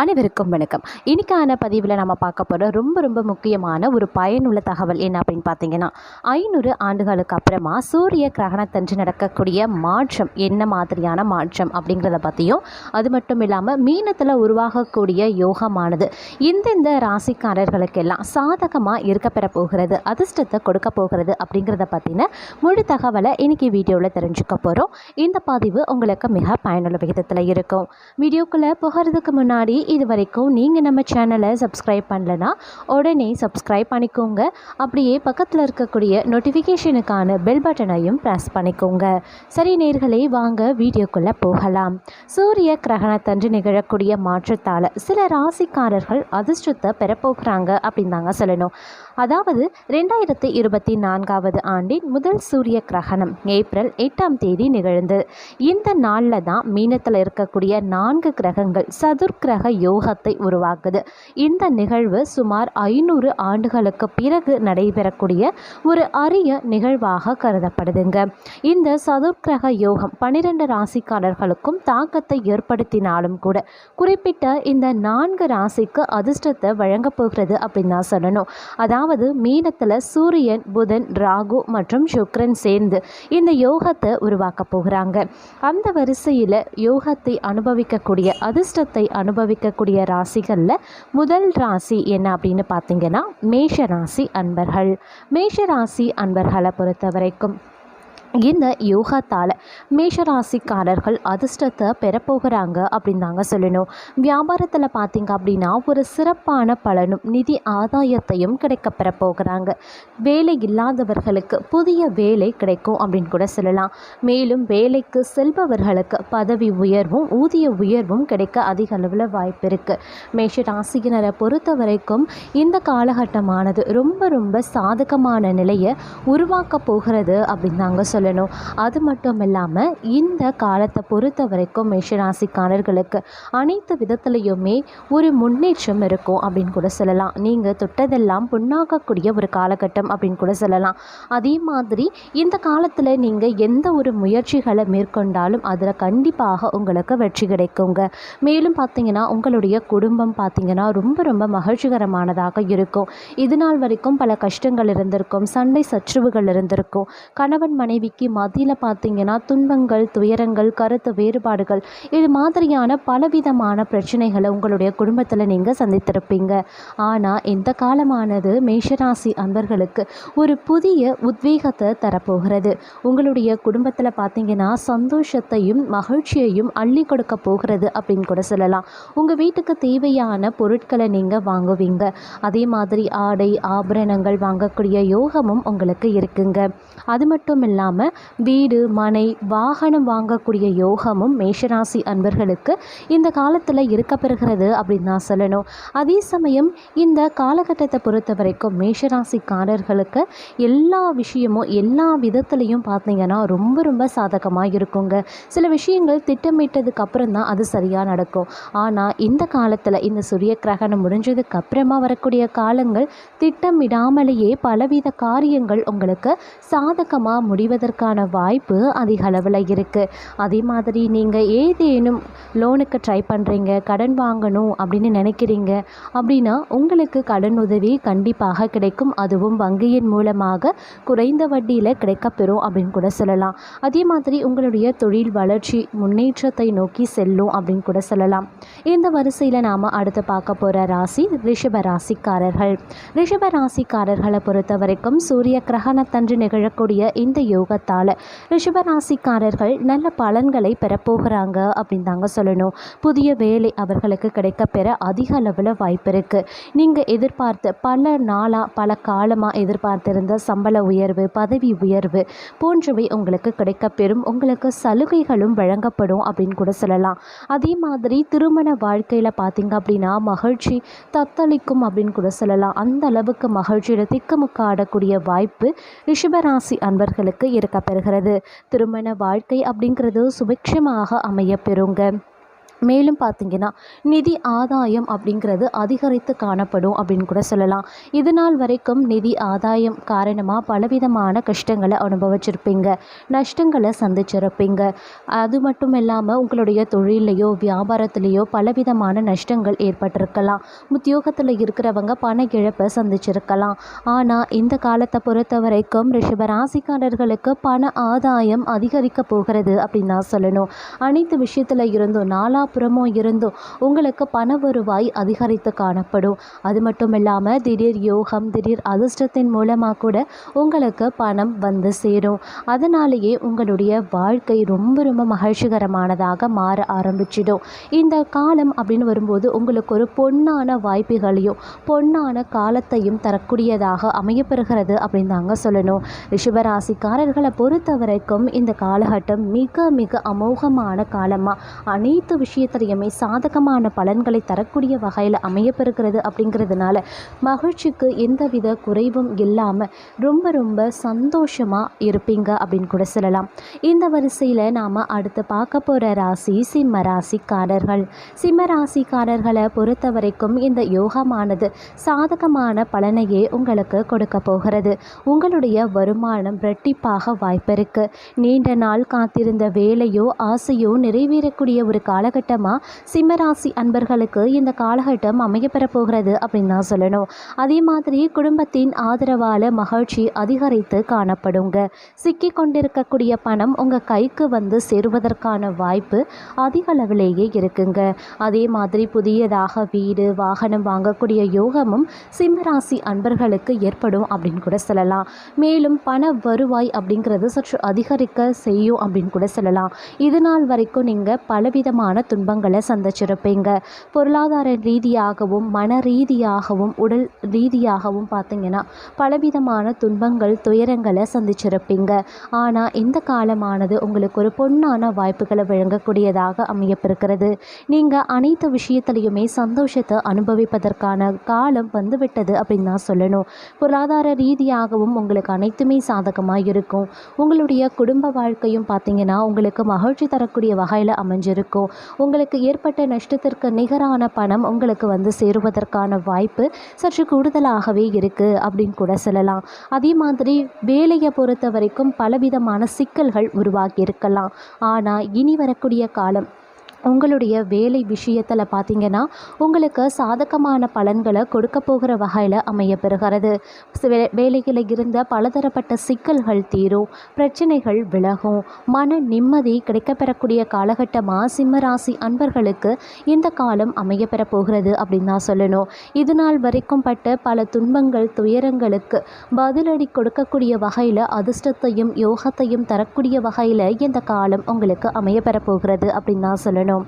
அனைவருக்கும் வணக்கம். இன்னைக்கான பதிவில் நம்ம பார்க்க போகிற ரொம்ப ரொம்ப முக்கியமான ஒரு பயனுள்ள தகவல் என்ன அப்படின்னு பார்த்தீங்கன்னா ஐநூறு ஆண்டுகளுக்கு அப்புறமா சூரிய கிரகணத்தன்று நடக்கக்கூடிய மாற்றம் என்ன மாதிரியான மாற்றம் அப்படிங்கிறத பற்றியும் அது மட்டும் இல்லாமல் மீனத்தில் உருவாகக்கூடிய யோகமானது இந்தந்த ராசிக்காரர்களுக்கெல்லாம் சாதகமாக இருக்கப்பெற போகிறது அதிர்ஷ்டத்தை கொடுக்க போகிறது அப்படிங்கிறத பற்றின முழு தகவலை இன்னைக்கு வீடியோவில் தெரிஞ்சுக்க போகிறோம் இந்த பதிவு உங்களுக்கு மிக பயனுள்ள விகிதத்தில் இருக்கும். வீடியோக்குள்ளே போகிறதுக்கு முன்னாடி இது வரைக்கும் நீங்கள் நம்ம சேனலை சப்ஸ்கிரைப் பண்ணலனா உடனே சப்ஸ்கிரைப் பண்ணிக்கோங்க. அப்படியே பக்கத்தில் இருக்கக்கூடிய நோட்டிஃபிகேஷனுக்கான பெல் பட்டனையும் ப்ரெஸ் பண்ணிக்கோங்க. சரி நேர்களே வாங்க வீடியோக்குள்ளே போகலாம். சூரிய கிரகணத்தன்று நிகழக்கூடிய மாற்றத்தால் சில ராசிக்காரர்கள் அதிர்ஷ்டத்தை பெறப்போகிறாங்க அப்படின்னு தாங்க சொல்லணும். அதாவது ரெண்டாயிரத்தி இருபத்தி நான்காவது ஆண்டின் முதல் சூரிய கிரகணம் ஏப்ரல் எட்டாம் தேதி நிகழ்ந்து. இந்த நாளில் தான் மீனத்தில் இருக்கக்கூடிய நான்கு கிரகங்கள் சதுர்கிரக யோகத்தை உருவாக்குது. இந்த நிகழ்வு சுமார் ஐநூறு ஆண்டுகளுக்கு பிறகு நடைபெறக்கூடிய ஒரு அரிய நிகழ்வாக கருதப்படுதுங்க. இந்த சதுர்கிரக யோகம் பனிரெண்டு ராசிக்காரர்களுக்கும் தாக்கத்தை ஏற்படுத்தினாலும் கூட குறிப்பிட்ட இந்த நான்கு ராசிக்கு அதிர்ஷ்டத்தை வழங்கப் போகிறது அப்படின்னு தான் சொல்லணும். அதாவது மீனத்தில் சூரியன் புதன் ராகு மற்றும் சுக்ரன் சேர்ந்து இந்த யோகத்தை உருவாக்க போகிறாங்க. அந்த வரிசையில் யோகத்தை அனுபவிக்கக்கூடிய அதிர்ஷ்டத்தை இருக்கக்கூடிய ராசிகளில் முதல் ராசி என்ன அப்படின்னு பார்த்தீங்கன்னா மேஷ ராசி அன்பர்கள். மேஷ ராசி அன்பர்களை பொறுத்த வரைக்கும் இந்த யோகத்தால் மேஷராசிக்காரர்கள் அதிர்ஷ்டத்தை பெறப்போகிறாங்க அப்படின்னு தாங்க சொல்லணும். வியாபாரத்தில் பார்த்தீங்க அப்படின்னா ஒரு சிறப்பான பலனும் நிதி ஆதாயத்தையும் கிடைக்க பெறப்போகிறாங்க வேலை இல்லாதவர்களுக்கு புதிய வேலை கிடைக்கும் அப்படின்னு கூட சொல்லலாம். மேலும் வேலைக்கு செல்பவர்களுக்கு பதவி உயர்வும் ஊதிய உயர்வும் கிடைக்க அதிக அளவில் வாய்ப்பு இருக்குது மேஷராசியினரை பொறுத்த வரைக்கும் இந்த காலகட்டமானது ரொம்ப ரொம்ப சாதகமான நிலையை உருவாக்க போகிறது அப்படின்னு தாங்க சொல்லணும். அது மட்டும் இல்லாமல் இந்த காலத்தை பொறுத்த வரைக்கும் மேஷராசிக்காரர்களுக்கு அனைத்து விதத்துலேயுமே ஒரு முன்னேற்றம் இருக்கும் அப்படின்னு கூட சொல்லலாம். நீங்கள் தொட்டதெல்லாம் புண்ணாக்கக்கூடிய ஒரு காலகட்டம் அப்படின்னு கூட சொல்லலாம். அதே மாதிரி இந்த காலத்தில் நீங்கள் எந்த ஒரு முயற்சிகளை மேற்கொண்டாலும் அதில் கண்டிப்பாக உங்களுக்கு வெற்றி கிடைக்குங்க. மேலும் பார்த்தீங்கன்னா உங்களுடைய குடும்பம் பார்த்தீங்கன்னா ரொம்ப ரொம்ப மகிழ்ச்சிகரமானதாக இருக்கும். இது நாள் வரைக்கும் பல கஷ்டங்கள் இருந்திருக்கும். சண்டை சச்சுறுவுகள் இருந்திருக்கும். கணவன் மனைவி மனைவிக்கு மத்தியில் பார்த்தீங்கன்னா துன்பங்கள் துயரங்கள் கருத்து வேறுபாடுகள் இது மாதிரியான பலவிதமான பிரச்சனைகளை உங்களுடைய குடும்பத்தில் நீங்கள் சந்தித்திருப்பீங்க. ஆனால் இந்த காலமானது மேஷராசி அன்பர்களுக்கு ஒரு புதிய உத்வேகத்தை தரப்போகிறது. உங்களுடைய குடும்பத்தில் பார்த்தீங்கன்னா சந்தோஷத்தையும் மகிழ்ச்சியையும் அள்ளி கொடுக்க போகிறது அப்படின்னு கூட சொல்லலாம். உங்கள் வீட்டுக்கு தேவையான பொருட்களை நீங்கள் வாங்குவீங்க. அதே மாதிரி ஆடை ஆபரணங்கள் வாங்கக்கூடிய யோகமும் உங்களுக்கு இருக்குங்க. அது மட்டும் இல்லாமல் வீடு மனை வாகனம் வாங்கக்கூடிய யோகமும் மேஷராசி அன்பர்களுக்கு இந்த காலத்தில் இருக்க பெறுகிறது அப்படின்னு தான் சொல்லணும். அதே சமயம் இந்த காலகட்டத்தை பொறுத்த வரைக்கும் மேஷராசிக்காரர்களுக்கு எல்லா விஷயமும் எல்லா விதத்துலையும் பார்த்தீங்கன்னா ரொம்ப ரொம்ப சாதகமாக இருக்குங்க. சில விஷயங்கள் திட்டமிட்டதுக்கு அப்புறம் தான் அது சரியாக நடக்கும். ஆனால் இந்த காலத்தில் இந்த சூரிய கிரகணம் முடிஞ்சதுக்கு அப்புறமா வரக்கூடிய காலங்கள் திட்டமிடாமலேயே பலவித காரியங்கள் உங்களுக்கு சாதகமாக முடிவதற்கான வாய்ப்பு அதிக அளவில் இருக்குது அதே மாதிரி நீங்கள் ஏதேனும் லோனுக்கு ட்ரை பண்ணுறீங்க கடன் வாங்கணும் அப்படின்னு நினைக்கிறீங்க அப்படின்னா உங்களுக்கு கடன் உதவி கண்டிப்பாக கிடைக்கும். அதுவும் வங்கியின் மூலமாக குறைந்த வட்டியில் கிடைக்கப்பெறும் அப்படின்னு கூட சொல்லலாம். அதே மாதிரி உங்களுடைய தொழில் வளர்ச்சி முன்னேற்றத்தை நோக்கி செல்லும் அப்படின்னு கூட சொல்லலாம். இந்த வரிசையில் நாம் அடுத்து பார்க்க போகிற ராசி ரிஷப ராசிக்காரர்கள். ரிஷப ராசிக்காரர்களை பொறுத்த வரைக்கும் சூரிய கிரகணத்தன்று நிகழக்கூடிய இந்த யோகத்தால் ரிஷபராசிக்காரர்கள் நல்ல பலன்களை பெறப்போகிறாங்க அப்படின்னு தாங்க சொல்லணும். புதிய வேலை அவர்களுக்கு கிடைக்க பெற அதிக அளவில் வாய்ப்பு இருக்குது நீங்கள் எதிர்பார்த்த பல நாளாக பல காலமாக எதிர்பார்த்திருந்த சம்பள உயர்வு பதவி உயர்வு போன்றவை உங்களுக்கு கிடைக்கப்பெறும். உங்களுக்கு சலுகைகளும் வழங்கப்படும் அப்படின்னு கூட சொல்லலாம். அதே மாதிரி திருமண வாழ்க்கையில் பார்த்தீங்க அப்படின்னா மகிழ்ச்சி தத்தளிக்கும் அப்படின்னு கூட சொல்லலாம். அந்த அளவுக்கு மகிழ்ச்சியில் திக்குமுக்க ஆடக்கூடிய வாய்ப்பு ரிஷபராசி அன்பர்களுக்கு இருக்கு. பெறுகிறது திருமண வாழ்க்கை அப்படிங்கிறது சுபிக்ஷமாக அமைய பெறுங்க. மேலும் பார்த்தீங்கன்னா நிதி ஆதாயம் அப்படிங்கிறது அதிகரித்து காணப்படும் அப்படின்னு கூட சொல்லலாம். இது நாள் வரைக்கும் நிதி ஆதாயம் காரணமாக பலவிதமான கஷ்டங்களை அனுபவிச்சிருப்பீங்க. நஷ்டங்களை சந்திச்சிருப்பீங்க. அது மட்டும் இல்லாமல் உங்களுடைய தொழிலையோ வியாபாரத்திலேயோ பலவிதமான நஷ்டங்கள் ஏற்பட்டிருக்கலாம். உத்தியோகத்தில் இருக்கிறவங்க பண இழப்பை சந்திச்சிருக்கலாம். ஆனால் இந்த காலத்தை பொறுத்த வரைக்கும் ரிஷபராசிக்காரர்களுக்கு பண ஆதாயம் அதிகரிக்க போகிறது அப்படின்னு நான் சொல்லணும். அனைத்து விஷயத்தில் இருந்தும் நாலா புறமும் இருந்தும் உங்களுக்கு பண வருவாய் அதிகரித்து காணப்படும். அது மட்டும் இல்லாமல் திடீர் யோகம் திடீர் அதிர்ஷ்டத்தின் மூலமாக கூட உங்களுக்கு பணம் வந்து சேரும். அதனாலேயே உங்களுடைய வாழ்க்கை ரொம்ப ரொம்ப மகிழ்ச்சிகரமானதாக மாற ஆரம்பிச்சிடும். இந்த காலம் அப்படின்னு வரும்போது உங்களுக்கு ஒரு பொன்னான வாய்ப்புகளையும் பொன்னான காலத்தையும் தரக்கூடியதாக அமையப்பெறுகிறது அப்படின்னு தாங்க சொல்லணும். ரிஷபராசிக்காரர்களை பொறுத்த வரைக்கும் இந்த காலகட்டம் மிக மிக அமோகமான காலமாக அனைத்து விஷயம் விஷயத்திலையுமே சாதகமான பலன்களை தரக்கூடிய வகையில் அமையப்பெறுகிறது அப்படிங்கிறதுனால மகிழ்ச்சிக்கு எந்தவித குறைவும் இல்லாமல் ரொம்ப ரொம்ப சந்தோஷமாக இருப்பீங்க அப்படின்னு கூட சொல்லலாம். இந்த வரிசையில் நாம் அடுத்து பார்க்க போகிற ராசி சிம்ம ராசிக்காரர்கள். சிம்ம ராசிக்காரர்களை பொறுத்த வரைக்கும் இந்த யோகமானது சாதகமான பலனையே உங்களுக்கு கொடுக்க போகிறது. உங்களுடைய வருமானம் ரெட்டிப்பாக வாய்ப்பிருக்கு நீண்ட நாள் காத்திருந்த வேலையோ ஆசையோ நிறைவேறக்கூடிய ஒரு காலகட்டமாக சிம்மராசி அன்பர்களுக்கு இந்த காலகட்டம் அமையப்பெற போகிறது அப்படின்னு தான் சொல்லணும். அதே மாதிரி குடும்பத்தின் ஆதரவால் மகிழ்ச்சி அதிகரித்து காணப்படுங்க. சிக்கி கொண்டிருக்கக்கூடிய பணம் உங்கள் கைக்கு வந்து சேருவதற்கான வாய்ப்பு அதிக அளவிலேயே இருக்குங்க. அதே மாதிரி புதியதாக வீடு வாகனம் வாங்கக்கூடிய யோகமும் சிம்மராசி அன்பர்களுக்கு ஏற்படும் அப்படின்னு கூட சொல்லலாம். மேலும் பண வருவாய் அப்படிங்கிறது சற்று அதிகரிக்க செய்யும் அப்படின்னு கூட சொல்லலாம். இது நாள் வரைக்கும் நீங்கள் பலவிதமான துன்பங்களை சந்திச்சிருப்பீங்க. பொருளாதார ரீதியாகவும் மன ரீதியாகவும் உடல் ரீதியாகவும் பார்த்தீங்கன்னா பலவிதமான துன்பங்கள் துயரங்களை சந்திச்சிருப்பீங்க. ஆனால் இந்த காலமானது உங்களுக்கு ஒரு பொன்னான வாய்ப்புகளை வழங்கக்கூடியதாக அமையப்பிருக்கிறது நீங்கள் அனைத்து விஷயத்திலையுமே சந்தோஷத்தை அனுபவிப்பதற்கான காலம் வந்துவிட்டது அப்படின்னு தான் சொல்லணும். பொருளாதார ரீதியாகவும் உங்களுக்கு அனைத்துமே சாதகமாக இருக்கும் உங்களுடைய குடும்ப வாழ்க்கையும் பார்த்தீங்கன்னா உங்களுக்கு மகிழ்ச்சி தரக்கூடிய வகையில் அமைஞ்சிருக்கும். உங்களுக்கு ஏற்பட்ட நஷ்டத்திற்கு நிகரான பணம் உங்களுக்கு வந்து சேருவதற்கான வாய்ப்பு சற்று கூடுதலாகவே இருக்குது அப்படின்னு கூட சொல்லலாம். அதே மாதிரி வேலையை பொறுத்த வரைக்கும் பலவிதமான சிக்கல்கள் உருவாகி இருக்கலாம். ஆனால் இனி வரக்கூடிய காலம் உங்களுடைய வேலை விஷயத்தில் பார்த்தீங்கன்னா உங்களுக்கு சாதகமான பலன்களை கொடுக்க போகிற வகையில் அமையப்பெறுகிறது. வே வேலையில் இருந்த பலதரப்பட்ட சிக்கல்கள் தீரும் பிரச்சனைகள் விலகும் மன நிம்மதி கிடைக்கப்பெறக்கூடிய காலகட்டமாக சிம்மராசி அன்பர்களுக்கு இந்த காலம் அமைய போகிறது அப்படின்னு தான் சொல்லணும். இது நாள் வரைக்கும் பட்ட பல துன்பங்கள் துயரங்களுக்கு பதிலடி கொடுக்கக்கூடிய வகையில் அதிர்ஷ்டத்தையும் யோகத்தையும் தரக்கூடிய வகையில் இந்த காலம் உங்களுக்கு அமைய போகிறது அப்படின்னு தான் சொல்லணும். சொல்லணும்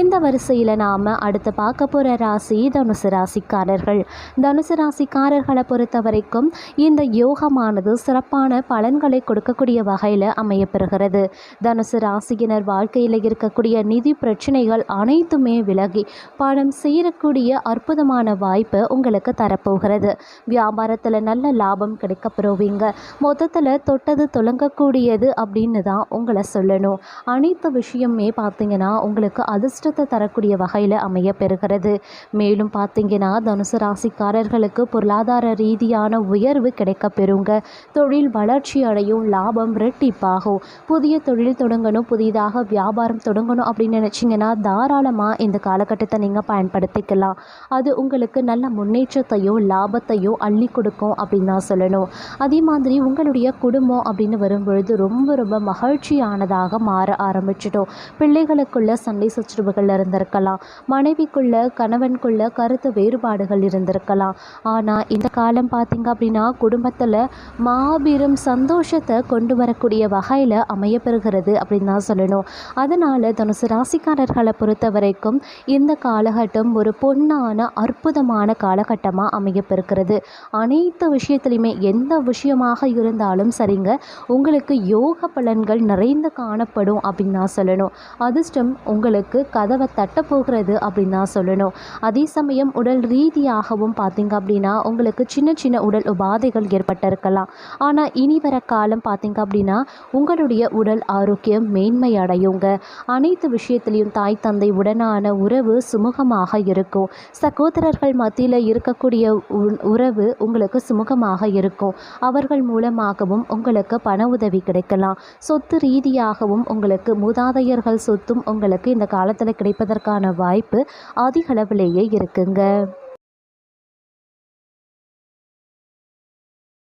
இந்த வரிசையில் நாம் அடுத்து பார்க்க போகிற ராசி தனுசு ராசிக்காரர்கள். தனுசு ராசிக்காரர்களை பொறுத்த வரைக்கும் இந்த யோகமானது சிறப்பான பலன்களை கொடுக்கக்கூடிய வகையில் அமையப்பெறுகிறது. தனுசு ராசியினர் வாழ்க்கையில் இருக்கக்கூடிய நிதி பிரச்சனைகள் அனைத்துமே விலகி பணம் சேரக்கூடிய அற்புதமான வாய்ப்பு உங்களுக்கு தரப்போகிறது. வியாபாரத்தில் நல்ல லாபம் கிடைக்க பெறுவீங்க மொத்தத்தில் தொட்டது தொடங்கக்கூடியது அப்படின்னு தான் உங்களை சொல்லணும். அனைத்து விஷயமே பார்த்தீங்கன்னா உங்களுக்கு உங்களுக்கு அதிர்ஷ்டத்தை தரக்கூடிய வகையில் அமைய பெறுகிறது மேலும் பார்த்தீங்கன்னா தனுசு ராசிக்காரர்களுக்கு பொருளாதார ரீதியான உயர்வு கிடைக்க பெறுங்க தொழில் வளர்ச்சி அடையும் லாபம் ரெட்டிப்பாகும் புதிய தொழில் தொடங்கணும் புதிதாக வியாபாரம் தொடங்கணும் அப்படின்னு நினச்சிங்கன்னா தாராளமாக இந்த காலகட்டத்தை நீங்கள் பயன்படுத்திக்கலாம். அது உங்களுக்கு நல்ல முன்னேற்றத்தையும் லாபத்தையும் அள்ளி கொடுக்கும் அப்படின்னு தான் சொல்லணும். அதே மாதிரி உங்களுடைய குடும்பம் அப்படின்னு வரும்பொழுது ரொம்ப ரொம்ப மகிழ்ச்சியானதாக மாற ஆரம்பிச்சிட்டோம் பிள்ளைகளுக்குள்ள சண்டை சச்சரவுகள் இருந்திருக்கலாம். மனைவிக்குள்ள கணவனுக்குள்ள கருத்து வேறுபாடுகள் இருந்திருக்கலாம். ஆனால் இந்த காலம் பார்த்திங்க அப்படின்னா குடும்பத்தில் மாபெரும் சந்தோஷத்தை கொண்டு வரக்கூடிய வகையில் அமையப்பெறுகிறது அப்படின்னு தான் சொல்லணும். அதனால் தனுசு ராசிக்காரர்களை பொறுத்த வரைக்கும் இந்த காலகட்டம் ஒரு பொன்னான அற்புதமான காலகட்டமாக அமையப்பெறுகிறது. அனைத்து விஷயத்துலையுமே எந்த விஷயமாக இருந்தாலும் சரிங்க உங்களுக்கு யோக பலன்கள் நிறைந்து காணப்படும் அப்படின்னு நான் சொல்லணும். அதிர்ஷ்டம் உங்கள் உங்களுக்கு கதவை தட்ட போகிறது அப்படின்னு தான் சொல்லணும். அதே சமயம் உடல் ரீதியாகவும் பார்த்தீங்க அப்படின்னா உங்களுக்கு சின்ன சின்ன உடல் உபாதைகள் ஏற்பட்டிருக்கலாம். ஆனால் இனி வர காலம் பார்த்தீங்க அப்படின்னா உங்களுடைய உடல் ஆரோக்கியம் மேன்மை அடையுங்க. அனைத்து விஷயத்திலையும் தாய் தந்தை உடனான உறவு சுமூகமாக இருக்கும். சகோதரர்கள் மத்தியில் இருக்கக்கூடிய உ- உறவு உங்களுக்கு சுமூகமாக இருக்கும். அவர்கள் மூலமாகவும் உங்களுக்கு பண உதவி கிடைக்கலாம். சொத்து ரீதியாகவும் உங்களுக்கு மூதாதையர்கள் சொத்தும் உங்களுக்கு இந்த காலத்தில் கிடைப்பதற்கான வாய்ப்பு அதிகளவிலேயே இருக்குங்க.